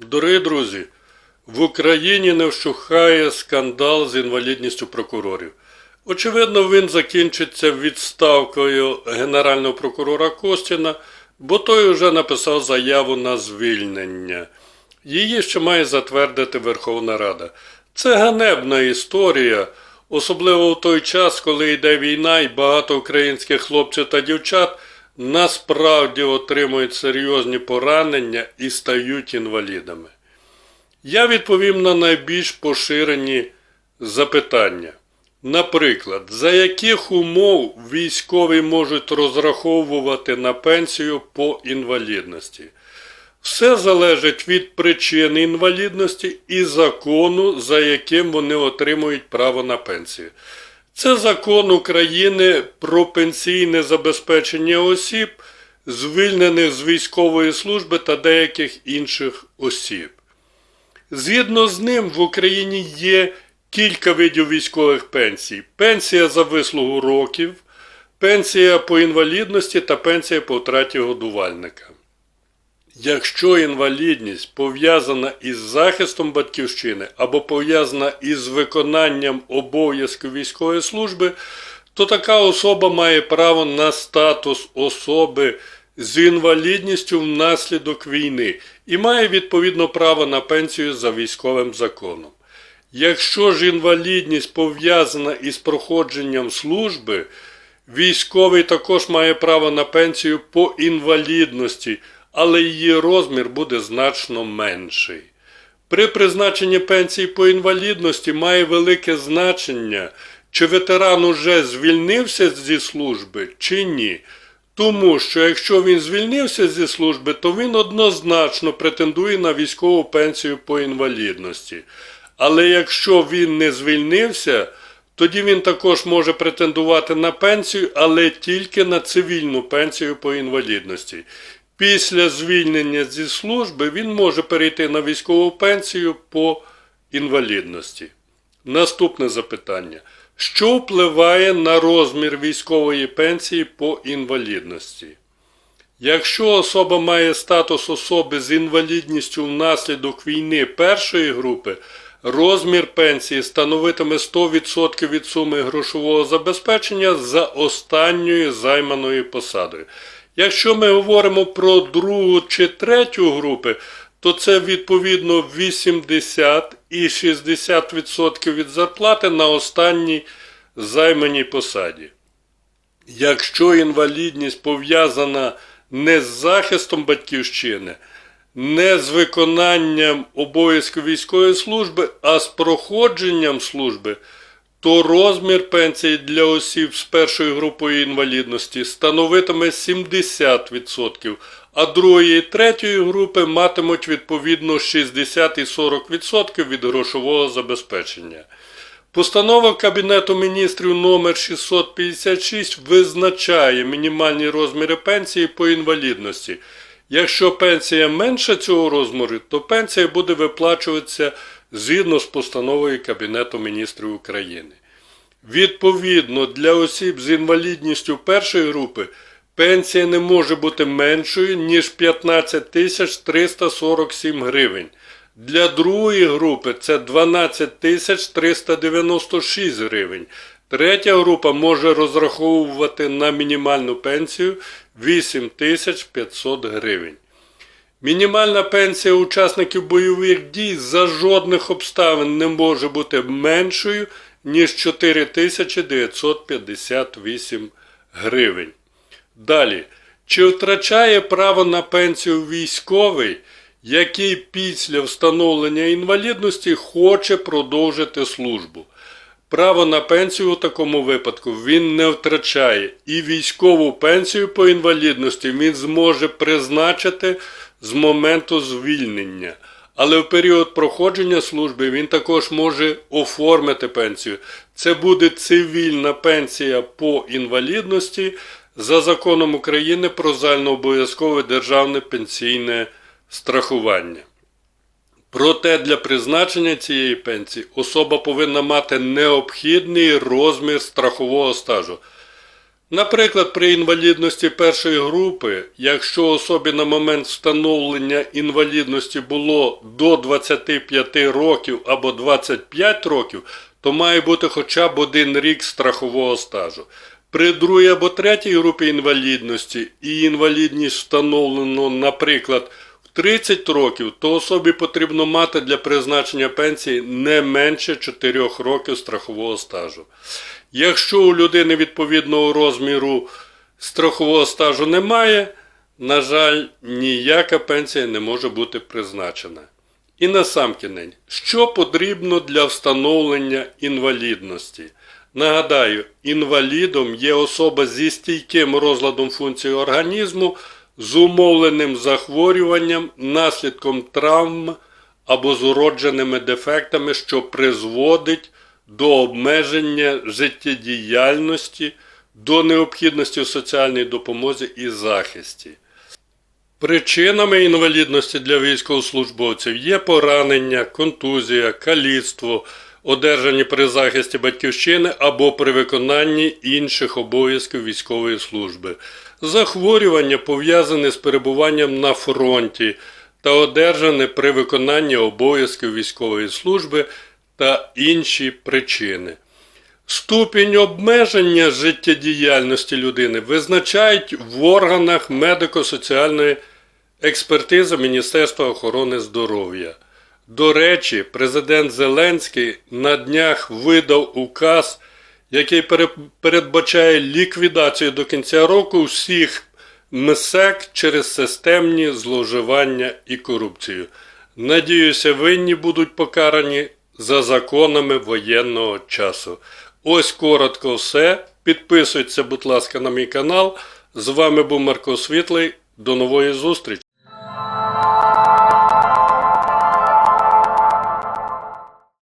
Дорогі друзі, в Україні не вщухає скандал з інвалідністю прокурорів. Очевидно, він закінчиться відставкою генерального прокурора Костіна, бо той уже написав заяву на звільнення. Її ще має затвердити Верховна Рада. Це ганебна історія, особливо в той час, коли йде війна і багато українських хлопців та дівчат насправді отримують серйозні поранення і стають інвалідами. Я відповім на найбільш поширені запитання. Наприклад, за яких умов військові можуть розраховувати на пенсію по інвалідності? Все залежить від причини інвалідності і закону, за яким вони отримують право на пенсію. Це закон України про пенсійне забезпечення осіб, звільнених з військової служби та деяких інших осіб. Згідно з ним, в Україні є кілька видів військових пенсій: пенсія за вислугу років, пенсія по інвалідності та пенсія по втраті годувальника. Якщо інвалідність пов'язана із захистом батьківщини або пов'язана із виконанням обов'язків військової служби, то така особа має право на статус особи з інвалідністю внаслідок війни і має відповідно право на пенсію за військовим законом. Якщо ж інвалідність пов'язана із проходженням служби, військовий також має право на пенсію по інвалідності, але її розмір буде значно менший. При призначенні пенсії по інвалідності має велике значення, чи ветеран уже звільнився зі служби, чи ні. Тому що якщо він звільнився зі служби, то він однозначно претендує на військову пенсію по інвалідності. Але якщо він не звільнився, тоді він також може претендувати на пенсію, але тільки на цивільну пенсію по інвалідності. Після звільнення зі служби він може перейти на військову пенсію по інвалідності. Наступне запитання. Що впливає на розмір військової пенсії по інвалідності? Якщо особа має статус особи з інвалідністю внаслідок війни першої групи, розмір пенсії становитиме 100% від суми грошового забезпечення за останньою займаною посадою. Якщо ми говоримо про другу чи третю групи, то це відповідно 80 і 60% від зарплати на останній займаній посаді. Якщо інвалідність пов'язана не з захистом батьківщини, не з виконанням обов'язків військової служби, а з проходженням служби, то розмір пенсії для осіб з першою групою інвалідності становитиме 70%, а другої і третьої групи матимуть відповідно 60 і 40% від грошового забезпечення. Постанова Кабінету міністрів номер 656 визначає мінімальні розміри пенсії по інвалідності. Якщо пенсія менша цього розміру, то пенсія буде виплачуватися згідно з постановою Кабінету міністрів України. Відповідно, для осіб з інвалідністю першої групи пенсія не може бути меншою, ніж 15 тисяч 347 гривень. Для другої групи це 12 тисяч 396 гривень. Третя група може розраховувати на мінімальну пенсію 8 тисяч 500 гривень. Мінімальна пенсія учасників бойових дій за жодних обставин не може бути меншою, ніж 4958 гривень. Далі. Чи втрачає право на пенсію військовий, який після встановлення інвалідності хоче продовжити службу? Право на пенсію у такому випадку він не втрачає, і військову пенсію по інвалідності він зможе призначити з моменту звільнення. Але в період проходження служби він також може оформити пенсію. Це буде цивільна пенсія по інвалідності за законом України про загальнообов'язкове державне пенсійне страхування. Проте для призначення цієї пенсії особа повинна мати необхідний розмір страхового стажу. Наприклад, при інвалідності першої групи, якщо особі на момент встановлення інвалідності було до 25 років або 25 років, то має бути хоча б один рік страхового стажу. При другій або третій групі інвалідності і інвалідність встановлено, наприклад, 30 років, то особі потрібно мати для призначення пенсії не менше 4 років страхового стажу. Якщо у людини відповідного розміру страхового стажу немає, на жаль, ніяка пенсія не може бути призначена. І насамкінець, що потрібно для встановлення інвалідності? Нагадаю, інвалідом є особа зі стійким розладом функцій організму, з умовленим захворюванням, наслідком травм або з уродженими дефектами, що призводить до обмеження життєдіяльності, до необхідності в соціальній допомозі і захисті. Причинами інвалідності для військовослужбовців є поранення, контузія, каліцтво, одержані при захисті батьківщини або при виконанні інших обов'язків військової служби, захворювання пов'язане з перебуванням на фронті та одержане при виконанні обов'язків військової служби та інші причини. Ступінь обмеження життєдіяльності людини визначають в органах медико-соціальної експертизи Міністерства охорони здоров'я. До речі, президент Зеленський на днях видав указ, який передбачає ліквідацію до кінця року всіх МСЕК через системні зловживання і корупцію. Надіюся, винні будуть покарані за законами воєнного часу. Ось коротко все. Підписуйтеся, будь ласка, на мій канал. З вами був Марко Світлий. До нової зустрічі!